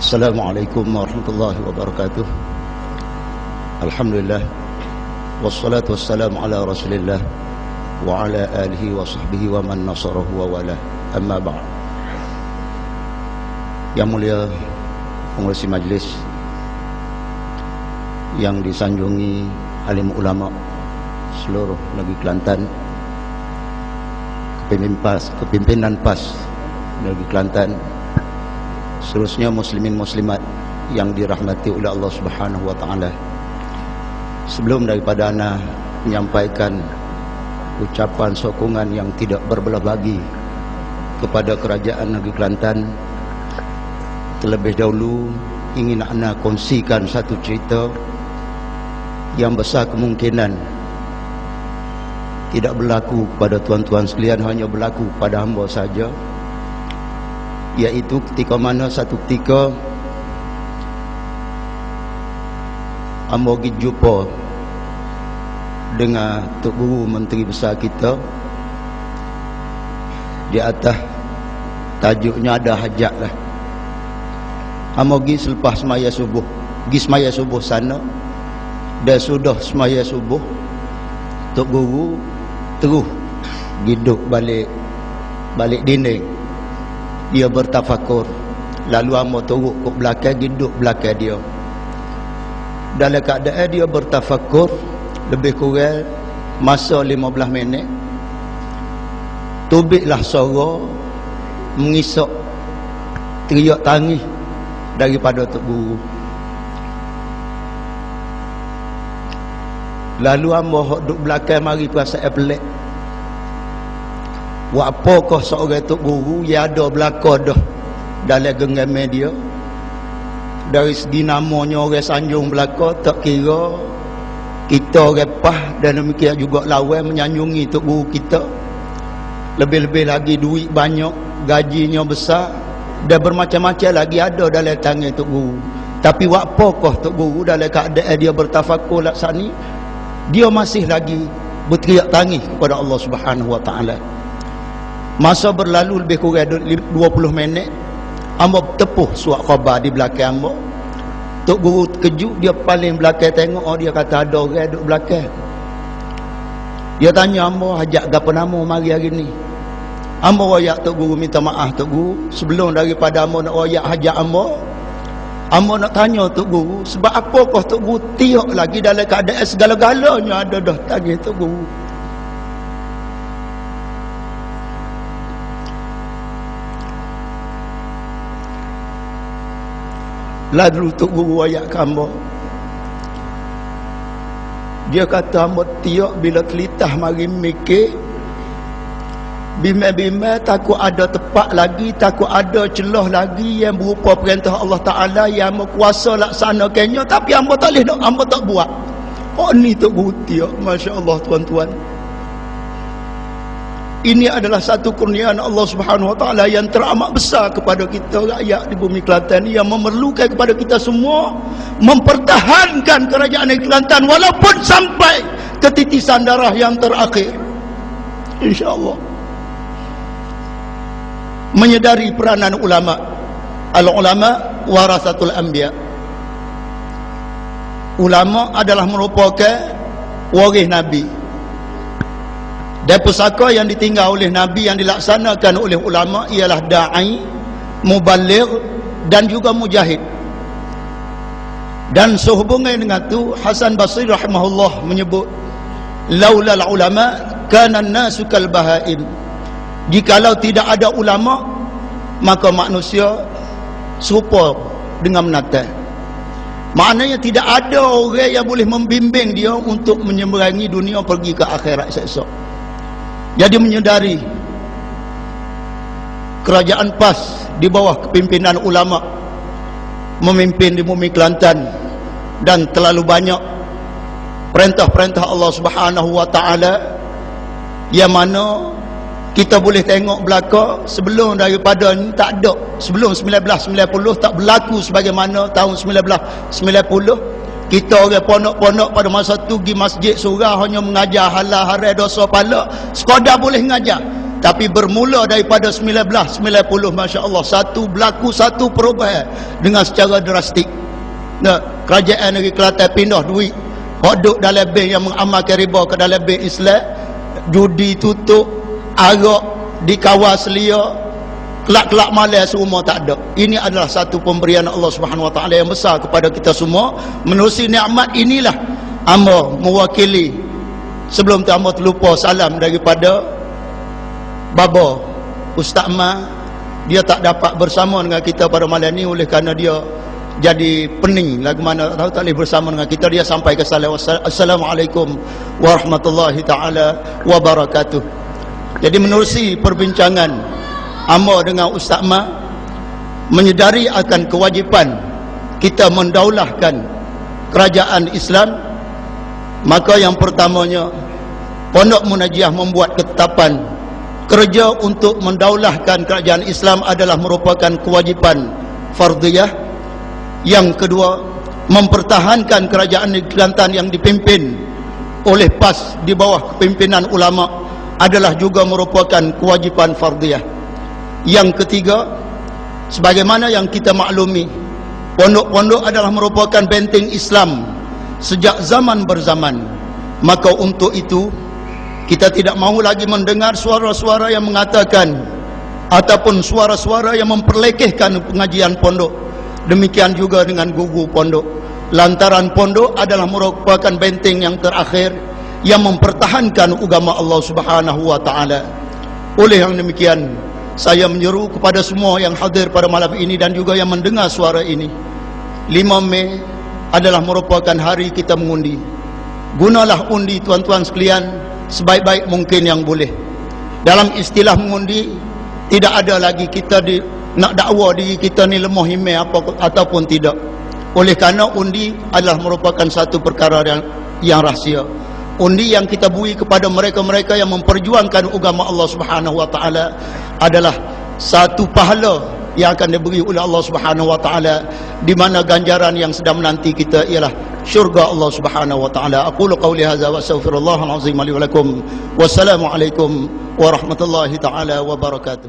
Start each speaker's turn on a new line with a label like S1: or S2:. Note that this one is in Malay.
S1: Assalamualaikum warahmatullahi wabarakatuh. Alhamdulillah. Wassalatu wassalamu ala rasulillah Wa ala alihi wa sahbihi wa man nasarahu wa wala. Amma ba'd. Yang mulia pengurusi majlis Yang disanjungi alim ulama Seluruh negeri Kelantan kepimpinan PAS negeri Kelantan seterusnya muslimin muslimat yang dirahmati oleh Allah Subhanahu wa taala. Sebelum daripada ana menyampaikan ucapan sokongan yang tidak berbelah bagi kepada kerajaan negeri Kelantan terlebih dahulu ingin ana kongsikan satu cerita yang besar kemungkinan tidak berlaku kepada tuan-tuan sekalian hanya berlaku pada hamba saja iaitu ketika mana satu ketika pergi jumpa dengan Tok Guru Menteri Besar kita. Di atas tajuknya ada hajat lah. Pergi selepas semaya subuh pergi semaya subuh sana. Dan sudah semaya subuh Tok Guru terus hidup balik balik dinding dia bertafakur. Lalu amo turut ke belakang duduk belakang dia. Dalam keadaan dia bertafakur lebih kurang masa 15 minit tubiklah suara mengisok teriak tangis daripada Tok Guru. Lalu amo duduk belakang mari perasaan pelik Buat apakah seorang Tok Guru yang ada belakang dah. Dalam genggaman dia dari segi namanya orang sanjung belakang tak kira kita orang pah dan demikian juga lawan menyanjungi Tok Guru kita. Lebih-lebih lagi duit banyak gajinya besar dan bermacam-macam lagi ada dalam tangan Tok Guru. Tapi buat apakah Tok Guru dalam keadaan dia bertafakur laksani dia masih lagi berteriak tangis kepada Allah Subhanahu Wa Taala Masa berlalu lebih kurang 20 minit Amba tepuh suat khabar di belakang amba Tok Guru terkejut Dia paling belakang tengok Oh dia kata ada orang duduk belakang. Dia tanya amba Hajat gapa nama mari hari ni? Amba wayak Tok Guru minta maaf Tok Guru. Sebelum daripada amba nak wayak hajat amba Amba nak tanya Tok Guru Sebab apakah Tok Guru tiak lagi dalam keadaan segala-galanya? Ada dah tanya Tok Guru lalu Tok Guru ayat hamba dia kata hamba tiak bila kelitah mari mikir bimbang-bimbang takut ada tepat lagi takut ada celah lagi yang berupa perintah Allah Ta'ala yang kuasa laksanakannya tapi hamba tak boleh hamba tak buat. Oh ni Tok Guru tiak Masya Allah tuan-tuan ini adalah satu kurniaan Allah Subhanahu Wa Taala yang teramat besar kepada kita rakyat di bumi Kelantan yang memerlukan kepada kita semua mempertahankan kerajaan negeri Kelantan walaupun sampai ketitisan darah yang terakhir. Insya-Allah. Menyedari peranan ulama. Al-ulama warasatul anbiya. Ulama adalah merupakan waris nabi dan pusaka yang ditinggal oleh Nabi yang dilaksanakan oleh ulama ialah da'i, mubaligh dan juga mujahid. Dan sehubungan dengan itu Hasan Basri rahimahullah menyebut laula ulama kana an-nasu kal bahaim. Jikalau tidak ada ulama maka manusia serupa dengan menatang. Maknanya tidak ada orang yang boleh membimbing dia untuk menyeberangi dunia pergi ke akhirat esok jadi menyedari kerajaan PAS di bawah kepimpinan ulama memimpin di bumi Kelantan dan terlalu banyak perintah-perintah Allah Subhanahu wa taala yang mana kita boleh tengok belaka sebelum daripada ni tak ada. Sebelum 1990 tak berlaku sebagaimana tahun 1990 kita orang ponok-ponok pada masa tu pergi masjid surah hanya mengajar halal haram dosa pala sekadar boleh mengajar tapi bermula daripada 1990 masya-Allah satu berlaku satu perubahan dengan secara drastik. Nah kerajaan negeri Kelantan pindah duit. Hodok dalam bank yang mengamalkan riba ke dalam bank Islam. Judi tutup arak dikawal selia kelak-kelak malam semua tak ada. Ini adalah satu pemberian Allah Subhanahu Wa Taala yang besar kepada kita semua. Menerusi nikmat inilah amba mewakili sebelum tu amba terlupa salam daripada baba Ustaz Ma. Dia tak dapat bersama dengan kita pada malam ni oleh kerana dia jadi pening. Lagu mana tahu tak boleh bersama dengan kita. Dia sampai ke salam. Assalamualaikum warahmatullahi taala wabarakatuh. Jadi menerusi perbincangan amba dengan Ustaz Ma menyedari akan kewajipan kita mendaulahkan kerajaan Islam maka yang pertamanya Pondok Munajiah membuat ketetapan kerja untuk mendaulahkan kerajaan Islam adalah merupakan kewajipan fardiyah yang kedua, mempertahankan kerajaan negeri Kelantan yang dipimpin oleh PAS di bawah kepimpinan ulama adalah juga merupakan kewajipan fardiyah. Yang ketiga, sebagaimana yang kita maklumi, pondok-pondok adalah merupakan benteng Islam sejak zaman berzaman. Maka untuk itu, kita tidak mahu lagi mendengar suara-suara yang mengatakan ataupun suara-suara yang memperlekehkan pengajian pondok Demikian juga dengan gugu pondok. Lantaran pondok adalah merupakan benteng yang terakhir yang mempertahankan agama Allah Subhanahu wa taala. Oleh yang demikian, saya menyeru kepada semua yang hadir pada malam ini dan juga yang mendengar suara ini. 5 Mei adalah merupakan hari kita mengundi. Gunalah undi tuan-tuan sekalian sebaik-baik mungkin yang boleh. Dalam istilah mengundi, tidak ada lagi kita di nak dakwa diri kita ni lemah himai apa ataupun tidak oleh kerana undi adalah merupakan satu perkara yang yang rahsia undi yang kita bui kepada mereka-mereka yang memperjuangkan agama Allah Subhanahu wa taala adalah satu pahala yang akan diberi oleh Allah Subhanahu wa taala di mana ganjaran yang sedang menanti kita ialah syurga Allah Subhanahu wa taala. Aqulu qawli hadza wa astaghfirullahal azim li wa lakum. Wassalamu alaikum warahmatullahi taala wabarakatuh